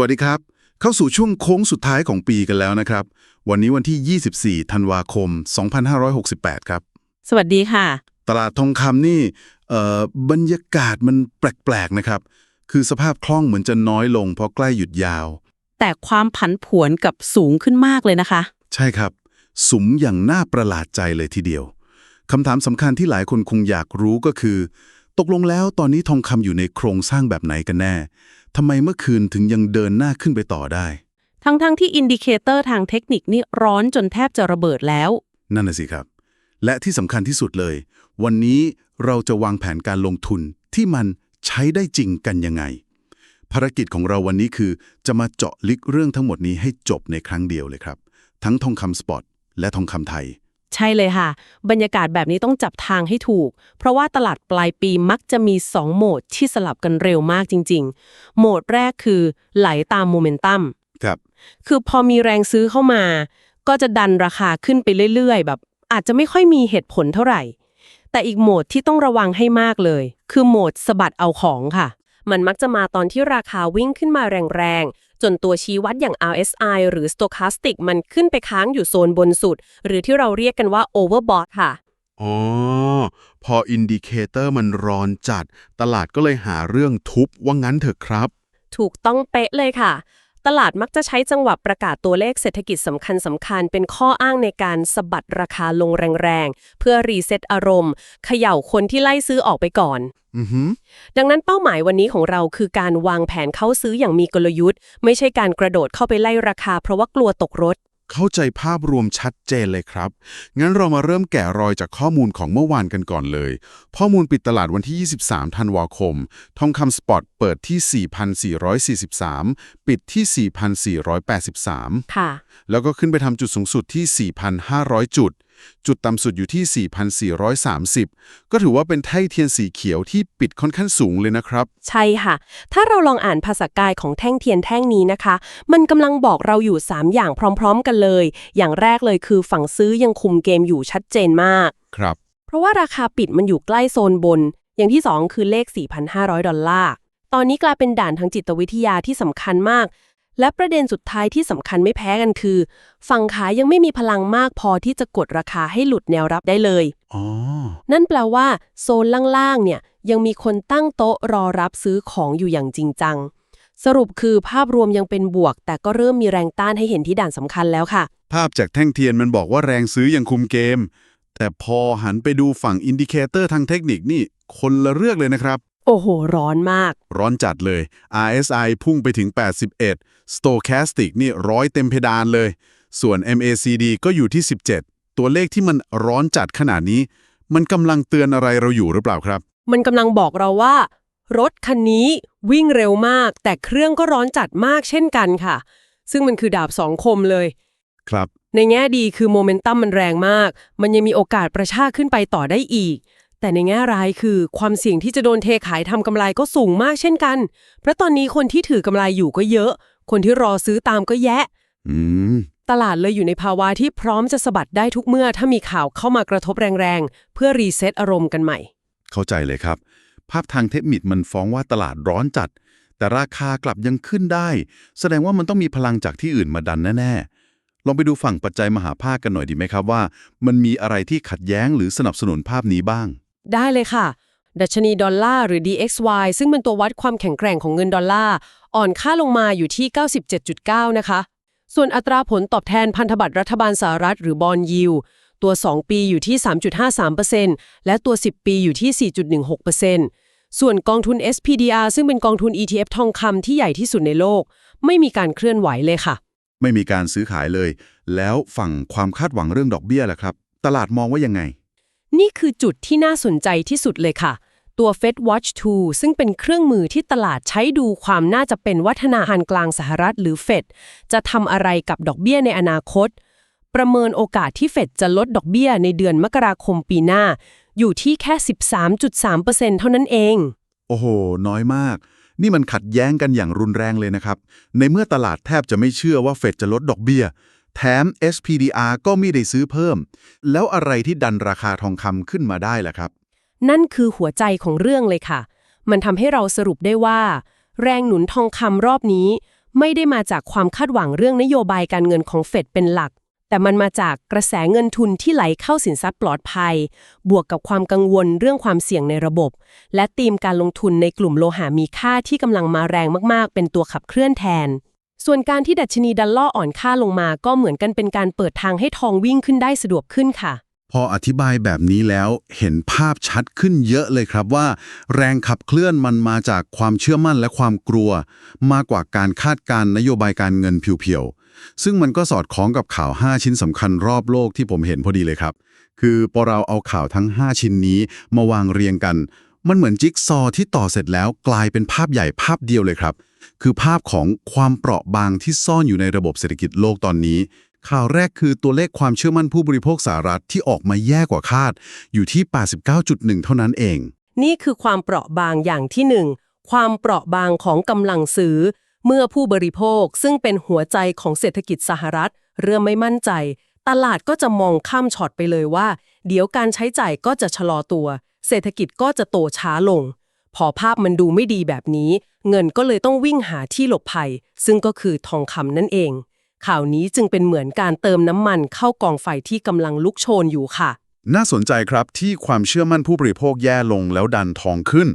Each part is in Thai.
วัสดีครับ เข้าสู่ช่วงโค้งสุดท้ายของปีกันแล้วนะครับ วันนี้วันที่ 24 ธันวาคม 2568 ครับ สวัสดีค่ะ ตลาดทองคำนี่เอ่อบรรยากาศมันแปลกๆนะครับ คือสภาพคล่องเหมือนจะน้อยลงเพราะใกล้หยุดยาว แต่ความผันผวนกับสูงขึ้นมากเลยนะคะ ใช่ครับสุมอย่างน่าประหลาดใจเลยทีเดียวคำถามสำคัญที่หลายคนคงอยากรู้ก็คือ ตกลงแล้วตอนนี้ทองคำอยู่ในโครงสร้างแบบไหนกันแน่ทำไมเมื่อคืนถึงยังเดินหน้าขึ้นไปต่อได้ ทั้งๆทที่อินดิเคเตอร์ทางเทคนิคนี่ร้อนจนแทบจะระเบิดแล้ว นั่นน่ะสิครับ และที่สำคัญที่สุดเลย วันนี้เราจะวางแผนการลงทุนที่มันใช้ได้จริงกันยังไง ภารกิจของเราวันนี้คือ จะมาเจาะลึกเรื่องทั้งหมดนี้ให้จบในครั้งเดียวเลยครับ ทั้งทองคำสปอตและทองคำไทย ใช่เลยค่ะ บรรยากาศแบบนี้ต้องจับทางให้ถูก เพราะว่าตลาดปลายปีมักจะมี 2 โหมดที่สลับกันเร็วมากจริง ๆ โหมดแรกคือไหลตามโมเมนตัมครับ คือพอมีแรงซื้อเข้ามา ก็จะดันราคาขึ้นไปเรื่อย ๆ แบบ อาจจะไม่ค่อยมีเหตุผลเท่าไหร่ แต่อีกโหมดที่ต้องระวังให้มากเลย คือโหมดสะบัดเอาของค่ะ มันมักจะมาตอนที่ราคาวิ่งขึ้นมาแรงๆ จนตัวชี้วัดอย่าง RSI หรือ Stochastic มันขึ้นไปค้างอยู่โซนบนสุด หรือที่เราเรียกกันว่า overbought ค่ะ อ๋อ พออินดิเคเตอร์มันร้อนจัด ตลาดก็เลยหาเรื่องทุบว่างั้นเถอะครับ ถูกต้องเป๊ะเลยค่ะ ตลาดมักจะใช้จังหวะประกาศตัวเลขเศรษฐกิจสำคัญสำคัญๆเป็นข้ออ้างในการสะบัดราคาลงแรงๆ เพื่อรีเซ็ตอารมณ์ เขย่าคนที่ไล่ซื้อออกไปก่อนอือหือดังนั้นเป้าหมายวันนี้ของเราคือการวางแผนเข้าซื้ออย่างมีกลยุทธ์ ไม่ใช่การกระโดดเข้าไปไล่ราคาเพราะว่ากลัวตกรถ เข้าใจภาพรวมชัดเจนเลยครับ งั้นเรามาเริ่มแกะรอยจากข้อมูลของเมื่อวานกันก่อนเลย ข้อมูลปิดตลาดวันที่ 23 ธันวาคม ทองคำสปอตเปิดที่ 4,443 ปิดที่ 4,483 ค่ะ แล้วก็ขึ้นไปทำจุดสูงสุดที่ 4,500 จุด จุดต่ำสุดอยู่ที่ 4,430 ก็ถือว่าเป็นไท่เทียนสีเขียวที่ปิดค่อนข้างสูงเลยนะครับ ใช่ค่ะ ถ้าเราลองอ่านภาษากายของแท่งเทียนแท่งนี้นะคะ มันกำลังบอกเราอยู่ 3 อย่างพร้อม ๆ กันเลย อย่างแรกเลยคือฝั่งซื้อยังคุมเกมอยู่ชัดเจนมาก ครับ เพราะว่าราคาปิดมันอยู่ใกล้โซนบน อย่างที่ 2 คือเลข 4,500 ดอลลาร์ ตอนนี้กลายเป็นด่านทางจิตวิทยาที่สำคัญมาก และประเด็นสุดท้ายที่สำคัญไม่แพ้กันคือ ฝั่งขายยังไม่มีพลังมากพอที่จะกดราคาให้หลุดแนวรับได้เลยอ๋อนั่นแปลว่า โซนล่างๆ เนี่ยยังมีคนตั้งโต๊ะรอรับซื้อของอยู่อย่างจริงจัง สรุปคือภาพรวมยังเป็นบวก แต่ก็เริ่มมีแรงต้านให้เห็นที่ด่านสำคัญแล้วค่ะ ภาพจากแท่งเทียนมันบอกว่าแรงซื้อยังคุมเกม แต่พอหันไปดูฝั่งอินดิเคเตอร์ทางเทคนิคนี่คนละเรื่องเลยนะครับ โอ้โห ร้อนมาก ร้อนจัดเลย RSI พุ่งไปถึง 81 Stochastic นี่ร้อยเต็มเพดานเลย ส่วน MACD ก็อยู่ที่ 17 ตัวเลขที่มันร้อนจัดขนาดนี้ มันกำลังเตือนอะไรเราอยู่หรือเปล่าครับ มันกำลังบอกเราว่า รถคันนี้วิ่งเร็วมาก แต่เครื่องก็ร้อนจัดมากเช่นกันค่ะ ซึ่งมันคือดาบสองคมเลย ครับ ในแง่ดีคือโมเมนตัมมันแรงมาก มันยังมีโอกาสประชาขึ้นไปต่อได้อีก แต่ในแง่ร้ายคือความเสี่ยงที่จะโดนเทขายทำกำไรก็สูงมากเช่นกัน เพราะตอนนี้คนที่ถือกำไรอยู่ก็เยอะ คนที่รอซื้อตามก็แยะ อืม ตลาดเลยอยู่ในภาวะที่พร้อมจะสะบัดได้ทุกเมื่อ ถ้ามีข่าวเข้ามากระทบแรงๆ เพื่อรีเซ็ตอารมณ์กันใหม่ เข้าใจเลยครับ ภาพทางเทคนิคมันฟ้องว่าตลาดร้อนจัด แต่ราคากลับยังขึ้นได้ แสดงว่ามันต้องมีพลังจากที่อื่นมาดันแน่ๆลองไปดูฝั่งปัจจัยมหาภาคกันหน่อยดีไหมครับว่า มันมีอะไรที่ขัดแย้งหรือสนับสนุนภาพนี้บ้าง ได้เลยค่ะ ดัชนีดอลลาร์หรือ DXY ซึ่งเป็นตัววัดความแข็งแกร่งของเงินดอลลาร์อ่อนค่าลงมาอยู่ที่ 97.9 นะคะ ส่วนอัตราผลตอบแทนพันธบัตรรัฐบาลสหรัฐหรือบอลยิวตัว 2 ปีอยู่ที่ 3.53%และตัว 10 ปีอยู่ที่ 4.16%ส่วนกองทุน SPDR ซึ่งเป็นกองทุน ETF ทองคำที่ใหญ่ที่สุดในโลก ไม่มีการเคลื่อนไหวเลยค่ะ ไม่มีการซื้อขายเลย แล้วฝั่งความคาดหวังเรื่องดอกเบี้ยล่ะครับ ตลาดมองว่ายังไง นี่คือจุดที่น่าสนใจที่สุดเลยค่ะ ตัว Fed Watch 2 ซึ่งเป็นเครื่องมือที่ตลาดใช้ดูความน่าจะเป็นวัฒนาคารกลางสหรัฐหรือ Fed จะทำอะไรกับดอกเบี้ยในอนาคต ประเมินโอกาสที่ Fed จะลดดอกเบี้ยในเดือนมกราคมปีหน้า อยู่ที่แค่ 13.3%เท่านั้นเอง โอ้โห น้อยมาก นี่มันขัดแย้งกันอย่างรุนแรงเลยนะครับ ในเมื่อตลาดแทบจะไม่เชื่อว่าเฟดจะลดดอกเบี้ย แถม SPDR ก็ไม่ได้ซื้อเพิ่ม แล้วอะไรที่ดันราคาทองคำขึ้นมาได้ล่ะครับ นั่นคือหัวใจของเรื่องเลยค่ะ มันทำให้เราสรุปได้ว่า แรงหนุนทองคำรอบนี้ ไม่ได้มาจากความคาดหวังเรื่องนโยบายการเงินของเฟดเป็นหลัก แต่มันมาจากกระแสเงินทุนที่ไหลเข้าสินทรัพย์ปลอดภัย บวกกับความกังวลเรื่องความเสี่ยงในระบบ และธีมการลงทุนในกลุ่มโลหะมีค่าที่กำลังมาแรงมากๆ เป็นตัวขับเคลื่อนแทน ส่วนการที่ดัชนีดัลล่ออ่อนค่าลงมา ก็เหมือนกันเป็นการเปิดทางให้ทองวิ่งขึ้นได้สะดวกขึ้นค่ะ พออธิบายแบบนี้แล้วเห็นภาพชัดขึ้นเยอะเลยครับว่า แรงขับเคลื่อนมันมาจากความเชื่อมั่นและความกลัว มากกว่าการคาดการณ์นโยบายการเงินเพียวๆ ซึ่งมันก็สอดคล้องกับข่าว 5 ชิ้นสำคัญรอบโลกที่ผมเห็นพอดีเลยครับ คือพอเราเอาข่าวทั้ง 5 ชิ้นนี้มาวางเรียงกัน มันเหมือนจิ๊กซอว์ที่ต่อเสร็จแล้วกลายเป็นภาพใหญ่ภาพเดียวเลยครับ คือภาพของความเปราะบางที่ซ่อนอยู่ในระบบเศรษฐกิจโลกตอนนี้ ข่าวแรกคือตัวเลขความเชื่อมั่นผู้บริโภคสหรัฐที่ออกมาแย่กว่าคาด อยู่ที่ 89.1 เท่านั้นเอง นี่คือความเปราะบางอย่างที่หนึ่งความเปราะบางของกำลังซื้อ เมื่อผู้บริโภคซึ่งเป็นหัวใจของเศรษฐกิจสหรัฐ เริ่มไม่มั่นใจ ตลาดก็จะมองข้ามช็อตไปเลยว่า เดี๋ยวการใช้จ่ายก็จะชะลอตัว เศรษฐกิจก็จะโตช้าลง พอภาพมันดูไม่ดีแบบนี้ เงินก็เลยต้องวิ่งหาที่หลบภัย ซึ่งก็คือทองคำนั่นเอง ข่าวนี้จึงเป็นเหมือนการเติมน้ำมันเข้ากองไฟที่กำลังลุกโชนอยู่ค่ะ น่าสนใจครับที่ความเชื่อมั่นผู้บริโภคแย่ลงแล้วดันทองขึ้น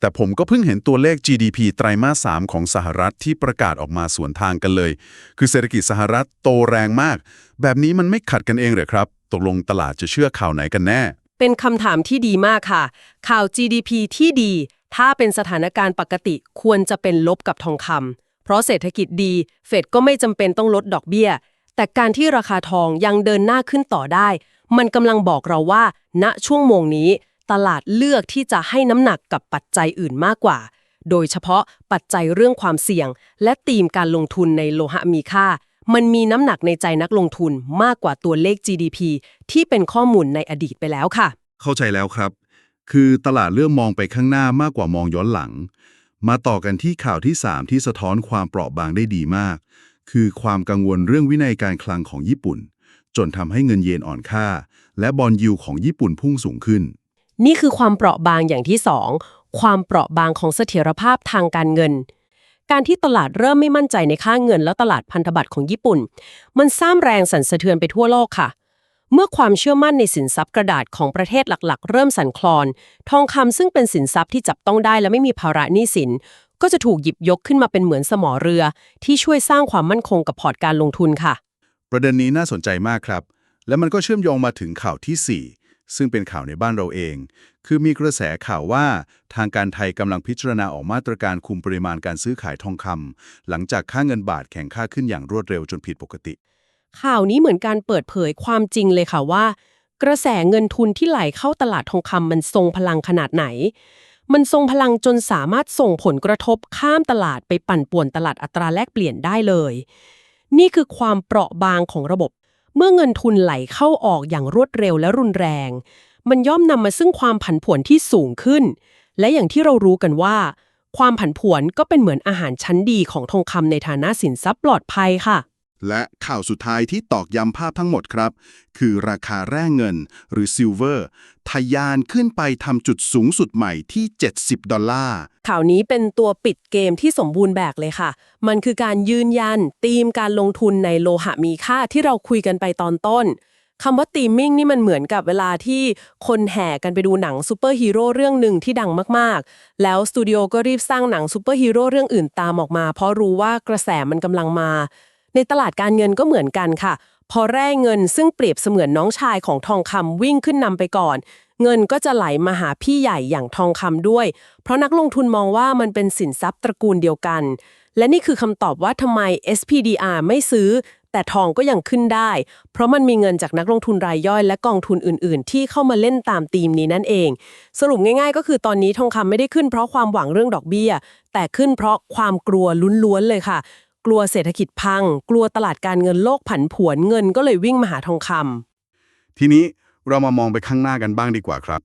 แต่ผมก็เพิ่งเห็นตัวเลข GDP ไตรมาส 3 ของสหรัฐที่ประกาศออกมาสวนทางกันเลย คือเศรษฐกิจสหรัฐโตแรงมาก แบบนี้มันไม่ขัดกันเองเหรอครับ ตกลงตลาดจะเชื่อข่าวไหนกันแน่ เป็นคำถามที่ดีมากค่ะ ข่าว GDP ที่ดี ถ้าเป็นสถานการณ์ปกติควรจะเป็นลบกับทองคำเพราะเศรษฐกิจดี เฟดก็ไม่จำเป็นต้องลดดอกเบี้ย แต่การที่ราคาทองยังเดินหน้าขึ้นต่อได้ มันกำลังบอกเราว่า ณช่วงโมงนี้ ตลาดเลือกที่จะให้น้ำหนักกับปัจจัยอื่นมากกว่า โดยเฉพาะปัจจัยเรื่องความเสี่ยง และธีมการลงทุนในโลหะมีค่า มันมีน้ำหนักในใจนักลงทุนมากกว่าตัวเลข GDP ที่เป็นข้อมูลในอดีตไปแล้วค่ะ เข้าใจแล้วครับ คือตลาดเริ่มมองไปข้างหน้ามากกว่ามองย้อนหลัง มาต่อกันที่ข่าวที่ 3 ที่สะท้อนความเปราะบางได้ดีมาก คือความกังวลเรื่องวินัยการคลังของญี่ปุ่น จนทำให้เงินเยนอ่อนค่า และบอลยิวของญี่ปุ่นพุ่งสูงขึ้น นี่คือความเปราะบางอย่างที่ 2 ความเปราะบางของเสถียรภาพทางการเงิน การที่ตลาดเริ่มไม่มั่นใจในค่าเงินและตลาดพันธบัตรของญี่ปุ่น มันสร้างแรงสั่นสะเทือนไปทั่วโลกค่ะ เมื่อความเชื่อมั่นในสินทรัพย์กระดาษของประเทศหลักๆ เริ่มสั่นคลอน ทองคำซึ่งเป็นสินทรัพย์ที่จับต้องได้และไม่มีภาระหนี้สิน ก็จะถูกหยิบยกขึ้นมาเป็นเหมือนสมอเรือ ที่ช่วยสร้างความมั่นคงกับพอร์ตการลงทุนค่ะ ประเด็นนี้น่าสนใจมากครับ และมันก็เชื่อมโยงมาถึงข่าวทีสี่4 ซึ่งเป็นข่าวในบ้านเราเอง คือมีกระแสข่าวว่าทางการไทยกำลังพิจารณาออกมาตรการคุมปริมาณการซื้อขายทองคำหลังจากค่าเงินบาทแข็งค่าขึ้นอย่างรวดเร็วจนผิดปกติ ข่าวนี้เหมือนการเปิดเผยความจริงเลยค่ะว่า กระแสเงินทุนที่ไหลเข้าตลาดทองคำมันทรงพลังขนาดไหน มันทรงพลังจนสามารถส่งผลกระทบข้ามตลาดไปปั่นป่วนตลาดอัตราแลกเปลี่ยนได้เลย นี่คือความเปราะบางของระบบ เมื่อเงินทุนไหลเข้าออกอย่างรวดเร็วและรุนแรง มันย่อมนำมาซึ่งความผันผวนที่สูงขึ้น และอย่างที่เรารู้กันว่า ความผันผวนก็เป็นเหมือนอาหารชั้นดีของทองคำในฐานะสินทรัพย์ปลอดภัยค่ะ และข่าวสุดท้ายที่ตอกย้ำภาพทั้งหมดครับ คือราคาแร่เงินหรือซิลเวอร์ทะยานขึ้นไปทำจุดสูงสุดใหม่ที่ 70 ดอลลาร์ ข่าวนี้เป็นตัวปิดเกมที่สมบูรณ์แบบเลยค่ะ มันคือการยืนยันธีมการลงทุนในโลหะมีค่าที่เราคุยกันไปตอนต้นคำว่าตีมมิ่งนี่มันเหมือนกับเวลาที่คนแห่กันไปดูหนังซูเปอร์ฮีโร่เรื่องหนึ่งที่ดังมากๆ แล้วสตูดิโอก็รีบสร้างหนังซูเปอร์ฮีโร่เรื่องอื่นตามออกมา เพราะรู้ว่ากระแสมันกำลังมา ในตลาดการเงินก็เหมือนกันค่ะ พอแร่เงินซึ่งเปรียบเสมือนน้องชายของทองคำวิ่งขึ้นนำไปก่อน เงินก็จะไหลมาหาพี่ใหญ่อย่างทองคำด้วย เพราะนักลงทุนมองว่ามันเป็นสินทรัพย์ตระกูลเดียวกัน และนี่คือคำตอบว่าทำไม SPDR ไม่ซื้อ แต่ทองก็ยังขึ้นได้ เพราะมันมีเงินจากนักลงทุนรายย่อยและกองทุนอื่น ๆ ที่เข้ามาเล่นตามธีมนี้นั่นเอง สรุปง่าย ๆ ก็คือตอนนี้ทองคำไม่ได้ขึ้นเพราะความหวังเรื่องดอกเบี้ย แต่ขึ้นเพราะความกลัวล้วนๆเลยค่ะ กลัวเศรษฐกิจพัง กลัวตลาดการเงินโลกผันผวนเงินก็เลยวิ่งมาหาทองคำทีนี้เรามามองไปข้างหน้ากันบ้างดีกว่าครับ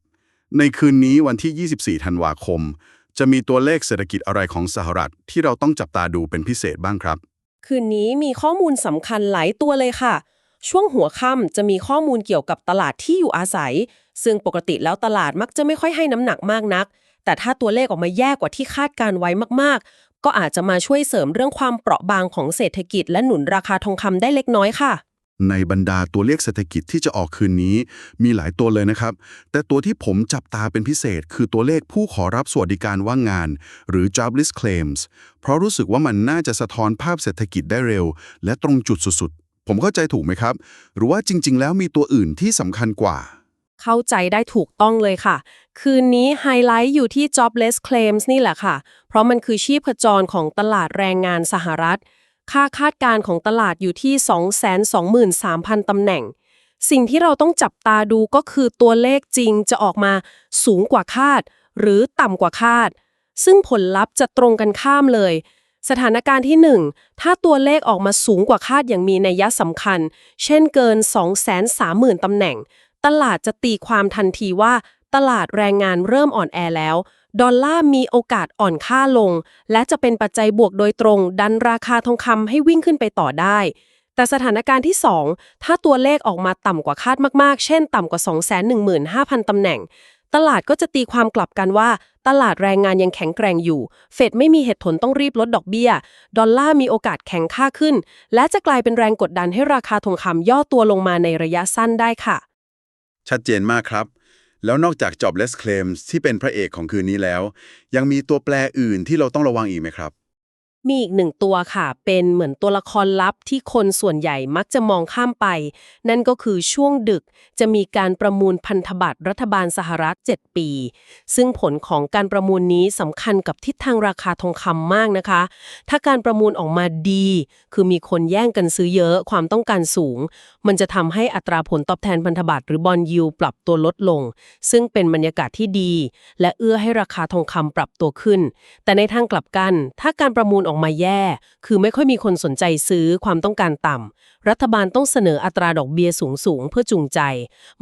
ในคืนนี้วันที่ 24 ธันวาคม จะมีตัวเลขเศรษฐกิจอะไรของสหรัฐ ที่เราต้องจับตาดูเป็นพิเศษบ้างครับ คืนนี้มีข้อมูลสำคัญหลายตัวเลยค่ะ ช่วงหัวค่ำจะมีข้อมูลเกี่ยวกับตลาดที่อยู่อาศัย ซึ่งปกติแล้วตลาดมักจะไม่ค่อยให้น้ำหนักมากนัก แต่ถ้าตัวเลขออกมาแย่กว่าที่คาดการไว้มาก ก็อาจจะมาช่วยเสริมเรื่องความเปราะบางของเศรษฐกิจ และหนุนราคาทองคำได้เล็กน้อยค่ะ ในบรรดาตัวเลขเศรษฐกิจที่จะออกคืนนี้ มีหลายตัวเลยนะครับ แต่ตัวที่ผมจับตาเป็นพิเศษ คือตัวเลขผู้ขอรับสวัสดิการว่างงาน หรือ jobless claims เพราะรู้สึกว่ามันน่าจะสะท้อนภาพเศรษฐกิจได้เร็ว และตรงจุดสุดๆ ผมเข้าใจถูกไหมครับ หรือว่าจริง ๆ แล้วมีตัวอื่นที่สำคัญกว่า เข้าใจได้ถูกต้องเลยค่ะ คืนนี้ไฮไลท์อยู่ที่ jobless claims นี่แหละค่ะ เพราะมันคือชีพจรของตลาดแรงงานสหรัฐ ค่าคาดการณ์ของตลาดอยู่ที่ 223,000 ตำแหน่ง สิ่งที่เราต้องจับตาดูก็คือตัวเลขจริงจะออกมาสูงกว่าคาด หรือต่ำกว่าคาด ซึ่งผลลัพธ์จะตรงกันข้ามเลยสถานการณ์ที่ 1 ถ้าตัวเลขออกมาสูงกว่าคาดอย่างมีนัยสำคัญ เช่นเกิน 230,000 ตำแหน่ง ตลาดจะตีความทันทีว่า ตลาดแรงงานเริ่มอ่อนแอแล้ว ดอลลาร์มีโอกาสอ่อนค่าลง และจะเป็นปัจจัยบวกโดยตรง ดันราคาทองคำให้วิ่งขึ้นไปต่อได้แต่สถานการณ์ที่ 2 ถ้าตัวเลขออกมาต่ำกว่าคาดมากๆ เช่นต่ำกว่า 215,000 ตำแหน่ง ตลาดก็จะตีความกลับกันว่า ตลาดแรงงานยังแข็งแกร่งอยู่ เฟดไม่มีเหตุผลต้องรีบลดดอกเบี้ย ดอลลาร์มีโอกาสแข็งค่าขึ้น และจะกลายเป็นแรงกดดันให้ราคาทองคำย่อตัวลงมาในระยะสั้นได้ค่ะ ชัดเจนมากครับ แล้วนอกจาก jobless claims ที่เป็นพระเอกของคืนนี้แล้ว ยังมีตัวแปรอื่นที่เราต้องระวังอีกไหมครับ มีอีกหนึ่งตัวค่ะ เป็นเหมือนตัวละครลับที่คนส่วนใหญ่มักจะมองข้ามไป นั่นก็คือช่วงดึกจะมีการประมูลพันธบัตรรัฐบาลสหรัฐ 7 ปี ซึ่งผลของการประมูลนี้สำคัญกับทิศทางราคาทองคำมากนะคะ ถ้าการประมูลออกมาดี คือมีคนแย่งกันซื้อเยอะความต้องการสูง มันจะทำให้อัตราผลตอบแทนพันธบัตรหรือบอลยูปรับตัวลดลง ซึ่งเป็นบรรยากาศที่ดี และเอื้อให้ราคาทองคำปรับตัวขึ้น แต่ในทางกลับกัน ถ้าการประมูลออกมาแย่ คือไม่ค่อยมีคนสนใจซื้อความต้องการต่ำ รัฐบาลต้องเสนออัตราดอกเบี้ยสูงๆ เพื่อจูงใจ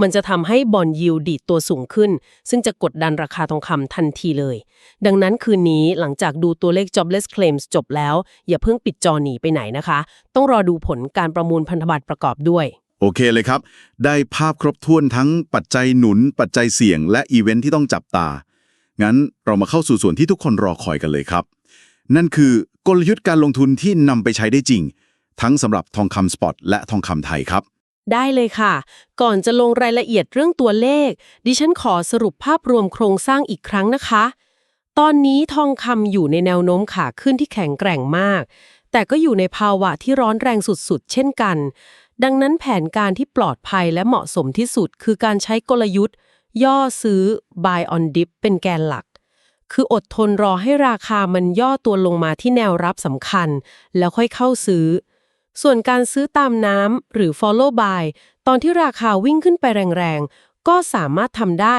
มันจะทำให้บอลยิวดีดตัวสูงขึ้น ซึ่งจะกดดันราคาทองคำทันทีเลย ดังนั้นคืนนี้หลังจากดูตัวเลข jobless claims จบแล้ว อย่าเพิ่งปิดจอหนีไปไหนนะคะ ต้องรอดูผลการประมูลพันธบัตรประกอบด้วยโอเคเลยครับ ได้ภาพครบถ้วนทั้งปัจจัยหนุน ปัจจัยเสี่ยง และอีเวนท์ที่ต้องจับตา งั้นเรามาเข้าสู่ส่วนที่ทุกคนรอคอยกันเลยครับ นั่นคือกลยุทธ์การลงทุนที่นำไปใช้ได้จริง ทั้งสำหรับทองคำสปอตและทองคำไทยครับ ได้เลยค่ะ ก่อนจะลงรายละเอียดเรื่องตัวเลข ดิฉันขอสรุปภาพรวมโครงสร้างอีกครั้งนะคะ ตอนนี้ทองคำอยู่ในแนวโน้มขาขึ้นที่แข็งแกร่งมาก แต่ก็อยู่ในภาวะที่ร้อนแรงสุดๆ เช่นกัน ดังนั้นแผนการที่ปลอดภัยและเหมาะสมที่สุด คือการใช้กลยุทธ์ ย่อซื้อ buy on dip เป็นแกนหลัก คืออดทนรอให้ราคามันย่อตัวลงมาที่แนวรับสำคัญ แล้วค่อยเข้าซื้อ ส่วนการซื้อตามน้ำหรือ follow buy ตอนที่ราคาวิ่งขึ้นไปแรงๆ ก็สามารถทำได้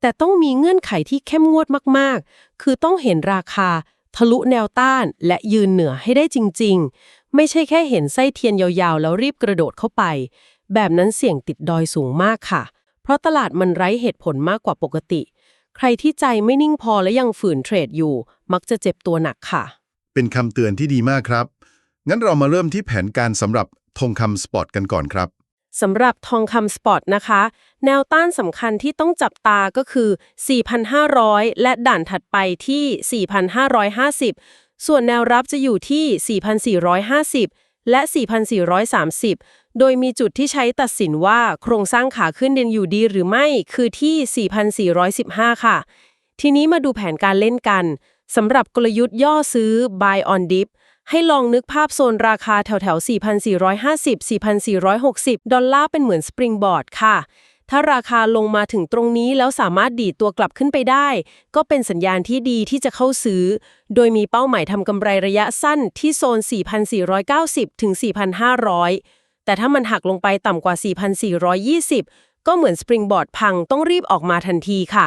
แต่ต้องมีเงื่อนไขที่เข้มงวดมากๆ คือต้องเห็นราคา ทะลุแนวต้านและยืนเหนือให้ได้จริง ๆ ไม่ใช่แค่เห็นไส้เทียนยาวๆ แล้วรีบกระโดดเข้าไป แบบนั้นเสี่ยงติดดอยสูงมากค่ะ เพราะตลาดมันไร้เหตุผลมากกว่าปกติ ใครที่ใจไม่นิ่งพอและยังฝืนเทรดอยู่ มักจะเจ็บตัวหนักค่ะ เป็นคำเตือนที่ดีมากครับ งั้นเรามาเริ่มที่แผนการสำหรับทองคำสปอตกันก่อนครับสำหรับทองคำสปอตนะคะ แนวต้านสำคัญที่ต้องจับตาก็คือ 4,500 และด่านถัดไปที่ 4,550 ส่วนแนวรับจะอยู่ที่ 4,450 และ 4,430 โดยมีจุดที่ใช้ตัดสินว่าโครงสร้างขาขึ้นเด่นอยู่ดีหรือไม่คือที่ 4,415 ค่ะ ทีนี้มาดูแผนการเล่นกันสำหรับกลยุทธ์ย่อซื้อ buy on dip ให้ลองนึกภาพโซนราคาแถวแถว4,450 4,460 ดอลลาร์เป็นเหมือนสปริงบอร์ดค่ะ ถ้าราคาลงมาถึงตรงนี้แล้วสามารถดีดตัวกลับขึ้นไปได้ ก็เป็นสัญญาณที่ดีที่จะเข้าซื้อ โดยมีเป้าหมายทำกำไรระยะสั้นที่โซน 4,490 ถึง 4,500 แต่ถ้ามันหักลงไปต่ำกว่า 4,420 ก็เหมือนสปริงบอร์ดพังต้องรีบออกมาทันทีค่ะ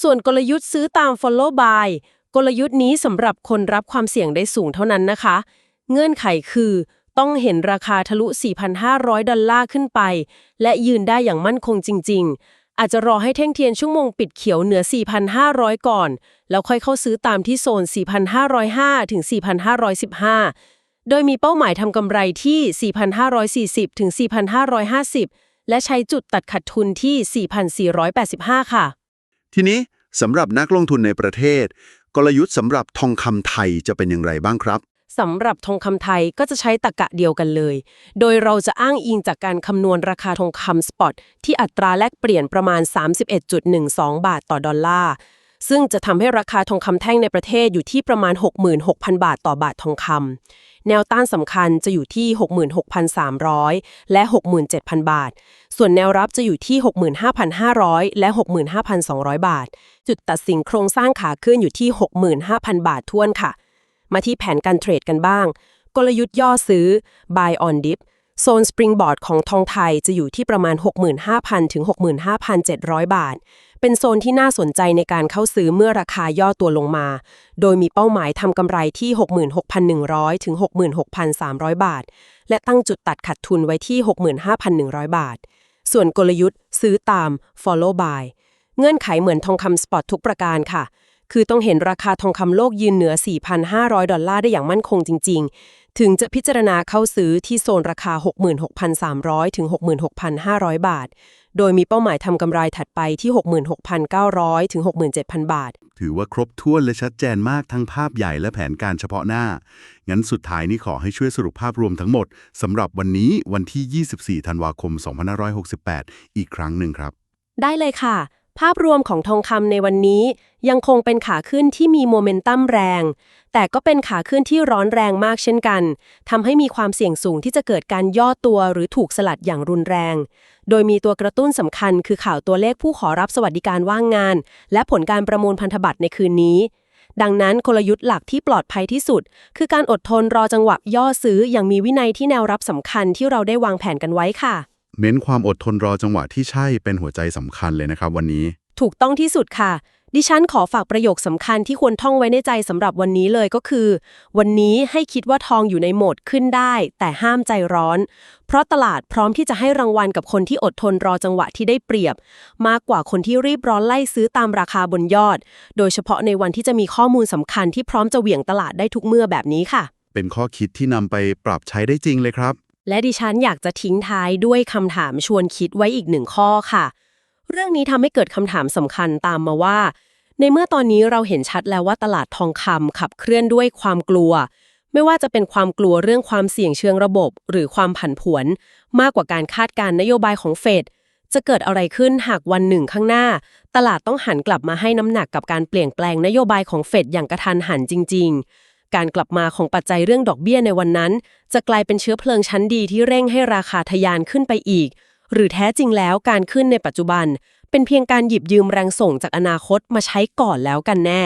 ส่วนกลยุทธ์ซื้อตาม follow buy กลยุทธ์นี้สำหรับคนรับความเสี่ยงได้สูงเท่านั้นนะคะ เงื่อนไขคือ ต้องเห็นราคาทะลุ 4,500 ดอลลาร์ขึ้นไป และยืนได้อย่างมั่นคงจริง ๆ อาจจะรอให้เท่งเทียนชั่วโมงปิดเขียวเหนือ 4,500 ก่อน แล้วค่อยเข้าซื้อตามที่โซน 4,505 ถึง 4,515 โดยมีเป้าหมายทำกำไรที่ 4,540 ถึง 4,550 และใช้จุดตัดขาดทุนที่ 4,485 ค่ะ ทีนี้สำหรับนักลงทุนในประเทศ กลยุทธ์สำหรับทองคำไทยจะเป็นอย่างไรบ้างครับ สำหรับทองคำไทยก็จะใช้ตรรกะเดียวกันเลย โดยเราจะอ้างอิงจากการคำนวณราคาทองคำสปอตที่อัตราแลกเปลี่ยนประมาณ 31.12 บาทต่อดอลลาร์ ซึ่งจะทำให้ราคาทองคำแท่งในประเทศอยู่ที่ประมาณ 66,000 บาทต่อบาททองคำ แนวต้านสำคัญจะอยู่ที่ 66,300 และ 67,000 บาท ส่วนแนวรับจะอยู่ที่ 65,500 และ 65,200 บาท จุดตัดสินโครงสร้างขาขึ้นอยู่ที่ 65,000 บาทท้วนค่ะ มาที่แผนการเทรดกันบ้าง กลยุทธ์ย่อซื้อ buy on dip โซน springboard ของทองไทยจะอยู่ที่ประมาณ 65,000 ถึง 65,700 บาท เป็นโซนที่น่าสนใจในการเข้าซื้อเมื่อราคาย่อตัวลงมา โดยมีเป้าหมายทำกำไรที่ 66,100 ถึง 66,300 บาท และตั้งจุดตัดขัดทุนไว้ที่ 65,100 บาท ส่วนกลยุทธ์ซื้อตาม follow buy เงื่อนไขเหมือนทองคำสปอตทุกประการค่ะ คือต้องเห็นราคาทองคำโลกยืนเหนือ 4,500 ดอลลาร์ได้อย่างมั่นคงจริง ๆ ถึงจะพิจารณาเข้าซื้อที่โซนราคา 66,300 ถึง 66,500 บาท โดยมีเป้าหมายทำกำไรถัดไปที่ 66,900 ถึง 67,000 บาท ถือว่าครบถ้วนและชัดเจนมากทั้งภาพใหญ่และแผนการเฉพาะหน้า งั้นสุดท้ายนี้ขอให้ช่วยสรุปภาพรวมทั้งหมดสำหรับวันนี้วันที่ 24 ธันวาคม 2568 อีกครั้งหนึ่งครับ ได้เลยค่ะ ภาพรวมของทองคำในวันนี้ยังคงเป็นขาขึ้นที่มีโมเมนตัมแรง แต่ก็เป็นขาขึ้นที่ร้อนแรงมากเช่นกันทำให้มีความเสี่ยงสูงที่จะเกิดการย่อตัวหรือถูกสลัดอย่างรุนแรง โดยมีตัวกระตุ้นสำคัญคือข่าวตัวเลขผู้ขอรับสวัสดิการว่างงาน และผลการประมูลพันธบัตรในคืนนี้ ดังนั้นกลยุทธ์หลักที่ปลอดภัยที่สุด คือการอดทนรอจังหวะย่อซื้ออย่างมีวินัยที่แนวรับสำคัญที่เราได้วางแผนกันไว้ค่ะ เน้นความอดทนรอจังหวะที่ใช่เป็นหัวใจสำคัญเลยนะครับ วันนี้ ถูกต้องที่สุดค่ะ ดิฉันขอฝากประโยคสำคัญที่ควรท่องไว้ในใจสำหรับวันนี้เลยก็คือ วันนี้ให้คิดว่าทองอยู่ในโหมดขึ้นได้ แต่ห้ามใจร้อน เพราะตลาดพร้อมที่จะให้รางวัลกับคนที่อดทนรอจังหวะที่ได้เปรียบ มากกว่าคนที่รีบร้อนไล่ซื้อตามราคาบนยอด โดยเฉพาะในวันที่จะมีข้อมูลสำคัญที่พร้อมจะเหวี่ยงตลาดได้ทุกเมื่อแบบนี้ค่ะ เป็นข้อคิดที่นำไปปรับใช้ได้จริงเลยครับ และดิฉันอยากจะทิ้งท้ายด้วยคำถามชวนคิดไว้อีกหนึ่งข้อค่ะ เรื่องนี้ทำให้เกิดคำถามสำคัญตามมาว่า ในเมื่อตอนนี้เราเห็นชัดแล้วว่าตลาดทองคำขับเคลื่อนด้วยความกลัว ไม่ว่าจะเป็นความกลัวเรื่องความเสี่ยงเชิงระบบ หรือความผันผวน มากกว่าการคาดการณ์นโยบายของเฟดจะเกิดอะไรขึ้นหากวันหนึ่งข้างหน้า ตลาดต้องหันกลับมาให้น้ำหนักกับการเปลี่ยนแปลงนโยบายของเฟดอย่างกระทันหันจริง ๆ การกลับมาของปัจจัยเรื่องดอกเบี้ยในวันนั้น จะกลายเป็นเชื้อเพลิงชั้นดีที่เร่งให้ราคาทะยานขึ้นไปอีก หรือแท้จริงแล้วการขึ้นในปัจจุบัน เป็นเพียงการหยิบยืมแรงส่งจากอนาคตมาใช้ก่อนแล้วกันแน่